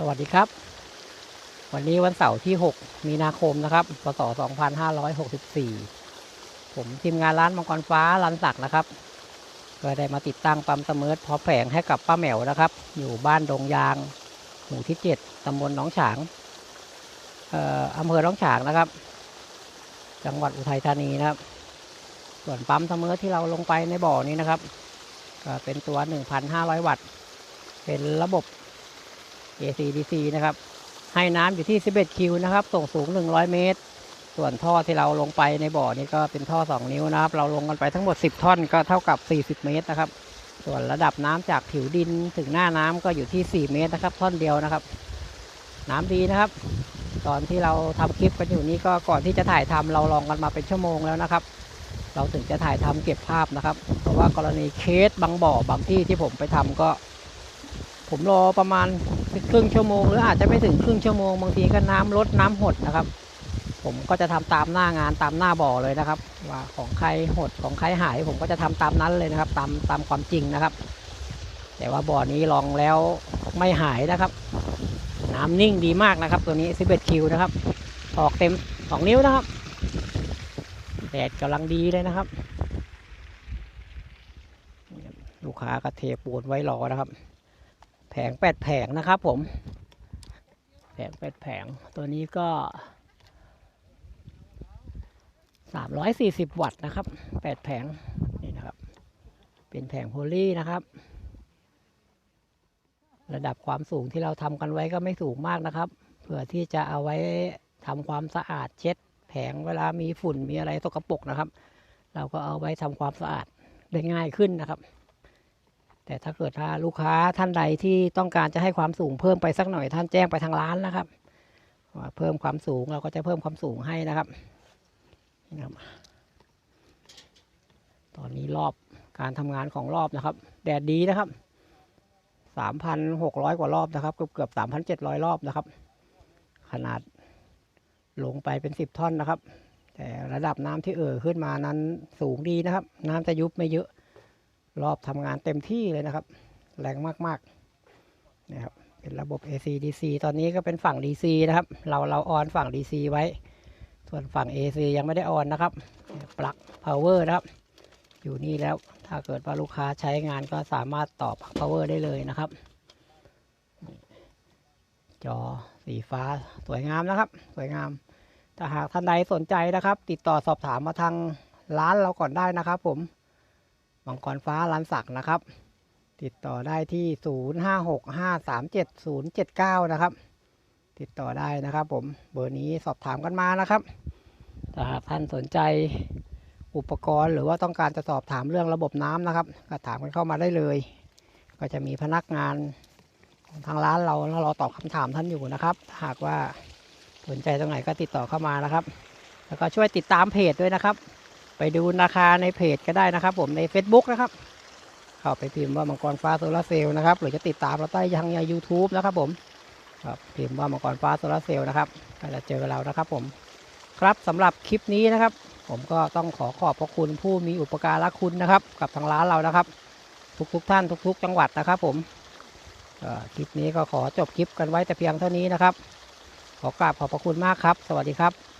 สวัสดีครับ วันนี้วันเสาร์ที่ 6 มีนาคมนะครับ พศ 2564 ผมทีมงานร้านมังกรฟ้ารันศักนะครับ ก็ได้มาติดตั้งปั๊มเสมอพร้อแผงให้กับป้าแหมวนะครับ อยู่บ้านดงยาง หมู่ที่ 7 ตำบลหนองฉางอำเภอหนองฉางนะครับ จังหวัดอุทัยธานีนะครับ ส่วนปั๊มเสมอที่เราลงไปในบ่อนี้นะครับ เป็นตัว 1,500 วัตต์ เป็นระบบ AC DC นะครับ ให้น้ำอยู่ที่ 11 คิวนะครับ ส่งสูง 100 เมตร ส่วนท่อที่เราลงไปในบ่อนี้ก็เป็นท่อ 2 นิ้วนะครับ เราลงกันไปทั้งหมด 10 ท่อนก็เท่ากับ 40 เมตรนะครับ ส่วนระดับน้ำจากผิวดินถึงหน้าน้ำก็อยู่ที่ 4 เมตรนะครับ ท่อนเดียวนะครับ น้ำดีนะครับ ตอนที่เราทำคลิปกันอยู่นี้ก็ก่อนที่จะถ่ายทำเราลองกันมาเป็นชั่วโมงแล้วนะครับเราถึงจะถ่ายทำเก็บภาพนะครับ เพราะว่ากรณีเคสบางบ่อบางที่ที่ผมไปทำก็ ผมรอประมาณ ครึ่งชั่วโมง หรืออาจจะไม่ถึงครึ่งชั่วโมงบางทีก็น้ำลดน้ำหดนะครับ ผมก็จะทำตามหน้างานตามหน้าบ่อเลยนะครับ ว่าของใครหดของใครหาย ผมก็จะทำตามนั้นเลยนะครับ ตามตามความจริงนะครับ แต่ว่าบ่อนี้ลองแล้วไม่หายนะครับ น้ำนิ่งดีมากนะครับ ตัวนี้ 11 คิวนะครับ ออกเต็ม 2 นิ้วนะครับแดดกำลังดีเลยนะครับ ลูกค้าก็เทปูนไว้รอนะครับ ผงแปดแผงนะครับผม แผงแปดแผงตัวนี้ก็สามร้อยสี่สิบวัตต์นะครับแปดแผงนี่นะครับ เป็นแผงโพลีนะครับ ระดับความสูงที่เราทำกันไว้ก็ไม่สูงมากนะครับ เพื่อที่จะเอาไว้ทำความสะอาดเช็ด แผงเวลามีฝุ่นมีอะไรสกปรกนะครับ เราก็เอาไว้ทำความสะอาดได้ง่ายขึ้นนะครับ แต่ถ้าเกิดถ้าลูกค้าท่านใดที่ต้องการจะให้ความสูงเพิ่มไปสักหน่อยท่านแจ้งไปทางร้านนะครับว่าเพิ่มความสูงเราก็จะเพิ่มความสูงให้นะครับนี่ครับ ตอนนี้รอบการทำงานของรอบนะครับ แดดดีนะครับสามพันหกร้อยกว่ารอบนะครับ เกือบเกือบสามพันเจ็ดร้อยรอบนะครับ ขนาดลงไปเป็นสิบท่อนนะครับ แต่ระดับน้ำที่เอ่อขึ้นมานั้นสูงดีนะครับ น้ำจะยุบไม่เยอะ รอบทำงานเต็มที่เลยนะครับ แรงมากๆนะครับเป็นระบบ AC DC ตอนนี้ก็เป็นฝั่ง DC นะครับ เราเราออนฝั่ง DC ไว้ ส่วนฝั่ง AC ยังไม่ได้ออนนะครับปลั๊ก power นะครับ อยู่นี่แล้วถ้าเกิดว่าลูกค้าใช้งานก็สามารถต่อปลั๊ก power ได้เลยนะครับ จอสีฟ้าสวยงามนะครับ สวยงามถ้าหากท่านใดสนใจนะครับ ติดต่อสอบถามมาทางร้านเราก่อนได้นะครับผม มังกรฟ้าร้านศักนะครับ ติดต่อได้ที่ 0565370079 นะครับ ติดต่อได้นะครับผมเบอร์นี้สอบถามกันมานะครับถ้าหากท่านสนใจอุปกรณ์หรือว่าต้องการจะสอบถามเรื่องระบบน้ำนะครับก็ถามกันเข้ามาได้เลย ก็จะมีพนักงานของทางร้านเราแล้วเราตอบคำถามท่านอยู่นะครับ หากว่าสนใจตรงไหนก็ติดต่อเข้ามานะครับ แล้วก็ช่วยติดตามเพจด้วยนะครับ ไปดูราคาในเพจก็ได้นะครับ ผมใน Facebook นะครับ เข้าไปพิมพ์ว่ามังกรฟ้าโซลาร์เซลล์นะครับหรือจะติดตามเราได้ทางใน YouTube นะครับ ผมครับพิมพ์ว่ามังกรฟ้าโซลาร์เซลล์นะครับก็จะเจอเรานะครับ ผมครับสำหรับคลิปนี้นะครับ ผมก็ต้องขอขอบพระคุณผู้มีอุปการะคุณนะครับ กับทางร้านเรานะครับ ทุกๆทท่านทุก ๆ จังหวัดนะครับ ผมคลิปนี้ก็ขอจบคลิปกันไว้แต่เพียงเท่านี้นะครับ ขอกราบขอบพระคุณมากครับ สวัสดีครับ